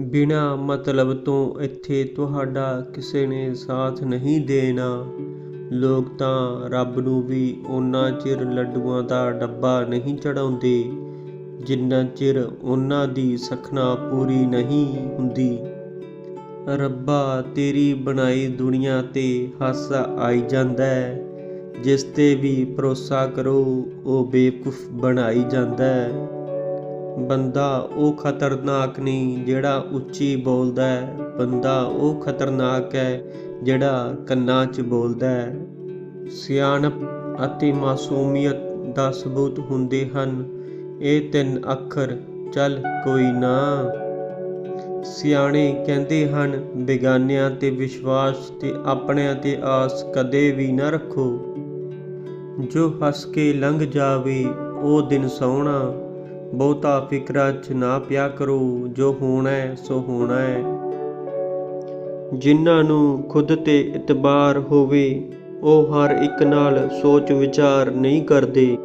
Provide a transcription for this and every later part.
ਬਿਨਾਂ ਮਤਲਬ ਤੋਂ ਇੱਥੇ ਤੁਹਾਡਾ ਕਿਸੇ ਨੇ ਸਾਥ ਨਹੀਂ ਦੇਣਾ। ਲੋਕ ਤਾਂ ਰੱਬ ਨੂੰ ਵੀ ਉਹਨਾਂ ਚਿਰ ਲੱਡੂਆਂ ਦਾ ਡੱਬਾ ਨਹੀਂ ਚੜਾਉਂਦੇ, ਜਿੰਨਾ ਚਿਰ ਉਹਨਾਂ ਦੀ ਸਖਣਾ ਪੂਰੀ ਨਹੀਂ ਹੁੰਦੀ। ਰੱਬਾ, ਤੇਰੀ ਬਣਾਈ ਦੁਨੀਆ ਤੇ ਹਾਸਾ ਆਈ ਜਾਂਦਾ ਹੈ। ਜਿਸ ਤੇ ਵੀ ਭਰੋਸਾ ਕਰੋ, ਉਹ ਬੇਵਕੂਫ ਬਣਾਈ ਜਾਂਦਾ ਹੈ। ਬੰਦਾ ਉਹ ਖਤਰਨਾਕ ਨਹੀਂ ਜਿਹੜਾ ਉੱਚੀ ਬੋਲਦਾ ਹੈ। ਬੰਦਾ ਉਹ ਖਤਰਨਾਕ ਹੈ ਜਿਹੜਾ ਕੰਨਾਂ 'ਚ ਬੋਲਦਾ ਹੈ। ਸਿਆਣਪ ਅਤੇ ਮਾਸੂਮੀਅਤ ਦਾ ਸਬੂਤ ਹੁੰਦੇ ਹਨ। ਇਹ ਤਿੰਨ ਅੱਖਰ ਚੱਲ ਕੋਈ ਨਾ। ਸਿਆਣੇ ਕਹਿੰਦੇ ਹਨ, ਬੇਗਾਨਿਆਂ ਤੇ ਵਿਸ਼ਵਾਸ ਤੇ ਆਪਣਿਆਂ ਤੇ ਆਸ ਕਦੇ ਵੀ ਨਾ ਰੱਖੋ। ਜੋ ਹੱਸ ਕੇ ਲੰਘ ਜਾਵੇ, ਉਹ ਦਿਨ ਸੋਹਣਾ ਬਹੁਤਾ ਫਿਕਰਾਂ 'ਚ ਨਾ ਪਿਆ ਕਰੋ, ਜੋ ਹੋਣਾ ਹੈ, ਸੋ ਹੋਣਾ ਹੈ। ਜਿਨ੍ਹਾਂ ਨੂੰ ਖੁਦ ਤੇ ਇਤਬਾਰ ਹੋਵੇ, ਉਹ ਹਰ ਇੱਕ ਨਾਲ ਸੋਚ ਵਿਚਾਰ ਨਹੀਂ ਕਰਦੇ।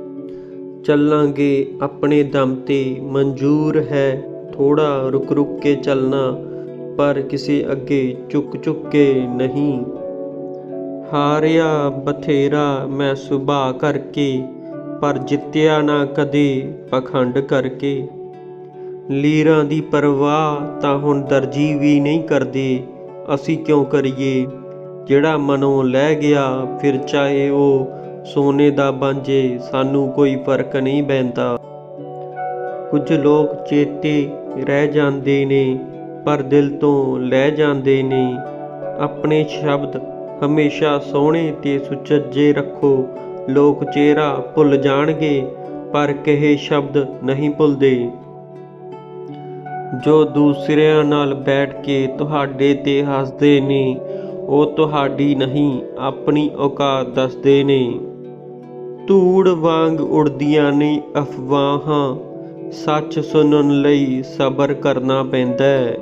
ਚੱਲਾਂਗੇ ਆਪਣੇ ਦਮ ਤੇ, ਮਨਜ਼ੂਰ ਹੈ ਥੋੜਾ ਰੁਕ ਰੁਕ ਕੇ ਚੱਲਣਾ, ਪਰ ਕਿਸੇ ਅੱਗੇ ਝੁਕ ਝੁਕ ਕੇ ਨਹੀਂ। ਹਾਰਿਆ ਬਥੇਰਾ ਮੈਂ ਸੁਭਾ ਕਰਕੇ ਪਰ ਜਿੱਤਿਆ ਨਾ ਕਦੇ ਪਖੰਡ ਕਰਕੇ। ਲੀਰਾਂ ਦੀ ਪਰਵਾਹ ਤਾਂ ਹੁਣ ਦਰਜੀ ਵੀ ਨਹੀਂ ਕਰਦੇ। ਅਸੀਂ ਕਿਉਂ ਕਰੀਏ? ਜਿਹੜਾ ਮਨੋਂ ਲੈ ਗਿਆ, ਫਿਰ ਚਾਹੇ ਉਹ ਸੋਨੇ ਦਾ ਬਾਂਝੇ, ਸਾਨੂੰ ਕੋਈ ਫ਼ਰਕ ਨਹੀਂ ਪੈਂਦਾ ਕੁਝ ਲੋਕ ਚੇਤੇ ਰਹਿ ਜਾਂਦੇ ਨੇ, ਪਰ ਦਿਲ ਤੋਂ ਲੈ ਜਾਂਦੇ ਨੇ। ਆਪਣੇ ਸ਼ਬਦ ਹਮੇਸ਼ਾ ਸੋਹਣੇ ਤੇ ਸੁਚੱਜੇ ਰੱਖੋ। ਲੋਕ ਚਿਹਰਾ ਭੁੱਲ ਜਾਣਗੇ, ਪਰ ਕਹੇ ਸ਼ਬਦ ਨਹੀਂ ਭੁੱਲਦੇ। ਜੋ ਦੂਸਰਿਆਂ ਨਾਲ ਬੈਠ ਕੇ ਤੁਹਾਡੇ ਤੇ ਹੱਸਦੇ ਨੇ, ਉਹ ਤੁਹਾਡੀ ਨਹੀਂ, ਆਪਣੀ ਔਕਾਤ ਦੱਸਦੇ ਨੇ। ਧੂੜ ਵਾਂਗ ਉੜਦੀਆਂ ਨੇ ਅਫਵਾਹਾਂ, ਸੱਚ ਸੁਣਨ ਲਈ ਸਬਰ ਕਰਨਾ ਪੈਂਦਾ ਹੈ।